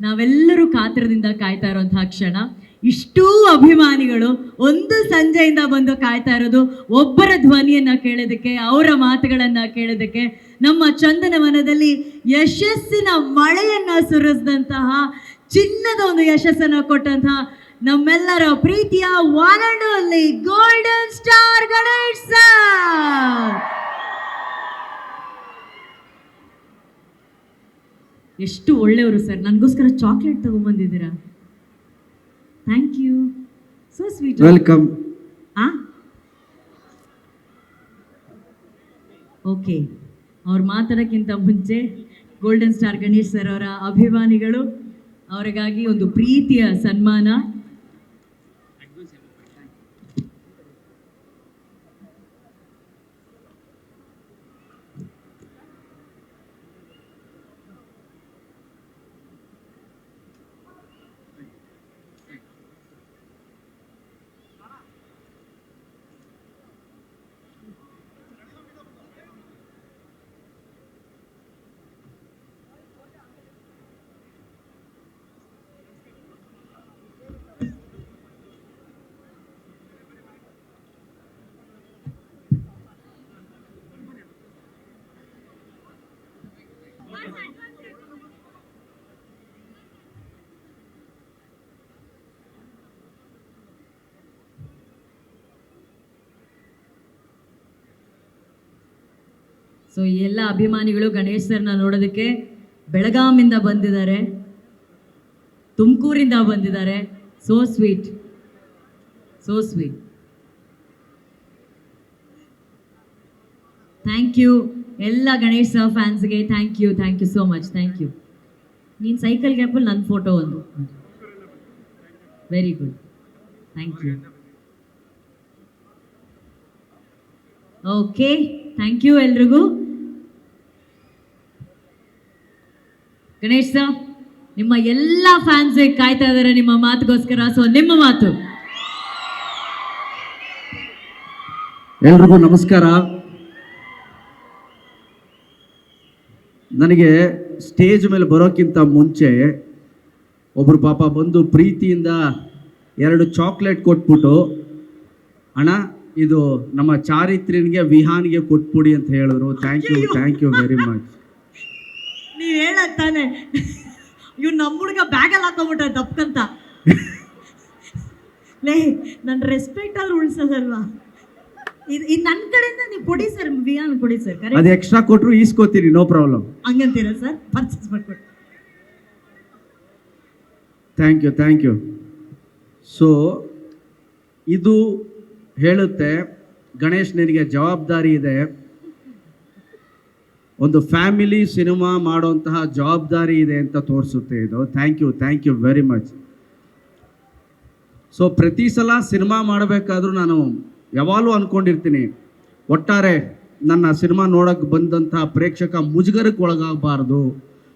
ನಾವೆಲ್ಲರೂ ಕಾತರದಿಂದ ಕಾಯ್ತಾ ಇರುವಂತಹ ಕ್ಷಣ. ಇಷ್ಟೂ ಅಭಿಮಾನಿಗಳು ಒಂದು ಸಂಜೆಯಿಂದ ಬಂದು ಕಾಯ್ತಾ ಇರೋದು ಒಬ್ಬರ ಧ್ವನಿಯನ್ನ ಕೇಳೋದಕ್ಕೆ, ಅವರ ಮಾತುಗಳನ್ನ ಕೇಳೋದಕ್ಕೆ, ನಮ್ಮ ಚಂದನವನದಲ್ಲಿ ಯಶಸ್ಸಿನ ಮಳೆಯನ್ನ ಸುರಿಸಿದಂತಹ, ಚಿನ್ನದ ಒಂದು ಯಶಸ್ಸನ್ನ ಕೊಟ್ಟಂತಹ ನಮ್ಮೆಲ್ಲರ ಪ್ರೀತಿಯ only golden star Ganesh sir ಎಷ್ಟು ಒಳ್ಳೆಯವರು ಸರ್. ನನಗೋಸ್ಕರ chocolate ತಗೊಂಬಂದಿದ್ದೀರಾ? Thank you so sweet welcome ಆ? ಓಕೆ ಅವ್ರು ಮಾತಾಡೋಕ್ಕಿಂತ ಮುಂಚೆ ಗೋಲ್ಡನ್ ಸ್ಟಾರ್ ಗಣೇಶ್ ಸರ್ ಅವರ ಅಭಿಮಾನಿಗಳು ಅವರಿಗಾಗಿ ಒಂದು ಪ್ರೀತಿಯ ಸನ್ಮಾನ. ಸೊ ಎಲ್ಲ ಅಭಿಮಾನಿಗಳು ಗಣೇಶ್ ನೋಡೋದಕ್ಕೆ ಬೆಳಗಾಮಿಂದ ಬಂದಿದ್ದಾರೆ. ತುಮಕೂರಿಂದ ಬಂದಿದ್ದಾರೆ. So sweet so sweet thank you ಎಲ್ಲ Ganesh sir ಫ್ಯಾನ್ಸ್ಗೆ thank you thank you so much thank you ನೀನು ಸೈಕಲ್ ಗ್ಯಾಪಲ್ಲಿ ನನ್ನ ಫೋಟೋ ಒಂದು. Very good thank you okay thank you ಎಲ್ರಿಗೂ. ಗಣೇಶ್ ಸರ್, ನಿಮ್ಮ ಎಲ್ಲ ಫ್ಯಾನ್ಸ್ ಕಾಯ್ತಾ ಇದ್ದಾರೆ ನಿಮ್ಮ ಮಾತುಗೋಸ್ಕರ. ಸೊ ನಿಮ್ಮ ಮಾತು. ಎಲ್ರಿಗೂ ನಮಸ್ಕಾರ. ನನಗೆ ಸ್ಟೇಜ್ ಮೇಲೆ ಬರೋಕ್ಕಿಂತ ಮುಂಚೆ ಒಬ್ಬರು ಪಾಪ ಬಂದು ಪ್ರೀತಿಯಿಂದ ಎರಡು ಚಾಕ್ಲೇಟ್ ಕೊಟ್ಬಿಟ್ಟು, ಅಣ್ಣ, ಇದು ನಮ್ಮ ಚಾರಿತ್ರಿನಿಗೆ ವಿಹಾನ್ಗೆ ಕೊಟ್ಬಿಡಿ ಅಂತ ಹೇಳಿದ್ರು. Thank you thank you very much ಹೇಳಕ್ ತಾನೆ ಇವ್ ನಮ್ಮ ಹುಡುಗ ಬ್ಯಾಗಲ್ಲಿ ಹಾಕೊಂಬಿಟ್ಟ ದಪ್ಕಂತ. ಲೇ ನನ್ನ ರೆಸ್ಪೆಕ್ಟ್ ಉಳಿಸೋದಲ್ವಾ? ಇದು ಇದು ನನ್ನ ಕಡೆಯಿಂದ ನೀವು ಕೊಡಿ ಸರ್ ವಿಯಾನ್ ಕೊಡಿ ಸರ್ ಅದು ಎಕ್ಸ್ಟ್ರಾ ಕೊಟ್ಟರು ಈಸ್ಕೋತೀರಿ ನೋ ಪ್ರಾಬ್ಲಮ್ ಹಂಗಂತೀರಾ ಸರ್ ಪರ್ಚೇಸ್ ಮಾಡ್ಕೊಡಿ. Thank you thank you so ಇದು ಹೇಳುತ್ತೆ ಗಣೇಶ್ ನಿನಗೆ ಜವಾಬ್ದಾರಿ ಇದೆ. ಒಂದು ಫ್ಯಾಮಿಲಿ ಸಿನಿಮಾ ಮಾಡುವಂತಹ ಜವಾಬ್ದಾರಿ ಇದೆ ಅಂತ ತೋರಿಸುತ್ತೆ ಇದು. Thank you thank you very much so ಪ್ರತಿ ಸಲ ಸಿನಿಮಾ ಮಾಡಬೇಕಾದ್ರೂ ನಾನು ಯಾವಾಗಲೂ ಅಂದ್ಕೊಂಡಿರ್ತೀನಿ ಒಟ್ಟಾರೆ ನನ್ನ ಸಿನಿಮಾ ನೋಡೋಕ್ಕೆ ಬಂದಂತಹ ಪ್ರೇಕ್ಷಕ ಮುಜುಗರಕ್ಕೆ ಒಳಗಾಗಬಾರ್ದು,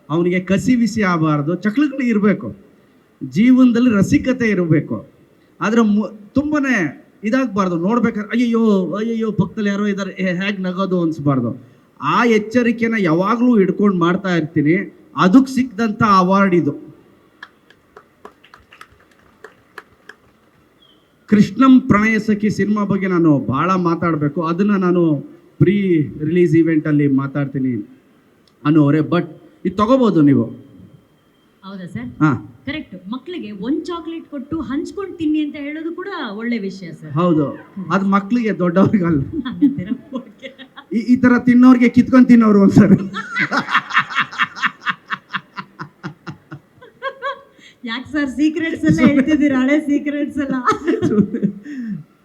ಅವನಿಗೆ ಕಸಿ ಬಿಸಿ ಆಗಬಾರ್ದು ಚಕ್ಲಗಳು ಇರಬೇಕು, ಜೀವನದಲ್ಲಿ ರಸಿಕತೆ ಇರಬೇಕು. ಆದರೆ ಮು ತುಂಬಾ ಇದಾಗಬಾರ್ದು, ನೋಡ್ಬೇಕಾದ್ರೆ, ಅಯ್ಯಯ್ಯೋ ಅಯ್ಯಯ್ಯೋ, ಪಕ್ಕದಲ್ಲಿ ಯಾರೋ ಇದ್ದಾರೆ ಹೇಗೆ ನಗೋದು ಅನ್ಸ್ಬಾರ್ದು. ಆ ಎಚ್ಚರಿಕೆನ ಯಾವಾಗಲೂ ಹಿಡ್ಕೊಂಡು ಮಾಡ್ತಾ ಇರ್ತೀನಿ. ಅದಕ್ಕೆ ಸಿಕ್ಕಿದಂಥ ಅವಾರ್ಡ್ ಇದು. ಕೃಷ್ಣಂ ಪ್ರಣಯ ಸಖಿ ಸಿನಿಮಾ ಬಗ್ಗೆ ನಾನು ಭಾಳ ಮಾತಾಡಬೇಕು. ಅದನ್ನು ನಾನು ಪ್ರೀ ರಿಲೀಸ್ ಈವೆಂಟಲ್ಲಿ ಮಾತಾಡ್ತೀನಿ ಅನ್ನೋರೆ ಬಟ್ ಇದು ತಗೋಬೋದು ನೀವು. ಹೌದಾ ಸರ್? ಹಾಂ. ಕರೆಕ್ಟ್ ಮಕ್ಕಳಿಗೆ ಒಂದು ಚಾಕ್ಲೇಟ್ ಕೊಟ್ಟು ಹಂಚ್ಕೊಂಡು ತಿನ್ನಿ ಅಂತ ಹೇಳೋದು ಕೂಡ ಒಳ್ಳೆ ವಿಷಯ ಸರ್. ಹೌದು. ಅದು ಮಕ್ಕಳಿಗೆ ದೊಡ್ಡವ್ರಿಗಲ್ಲ. ಈ ತರ ಥರ ತಿನ್ನೋರಿಗೆ ಕಿತ್ಕೊಂಡು ತಿನ್ನೋರು ಒಂದ್ಸರಿ ಯಾಕೆ ಸರ್ ಸೀಕ್ರೆಟ್ಸ್ ಎಲ್ಲ ಹೇಳ್ತಿದ್ದೀರಾ? ಹಳೆ ಸೀಕ್ರೆಟ್ಸ್ ಎಲ್ಲ?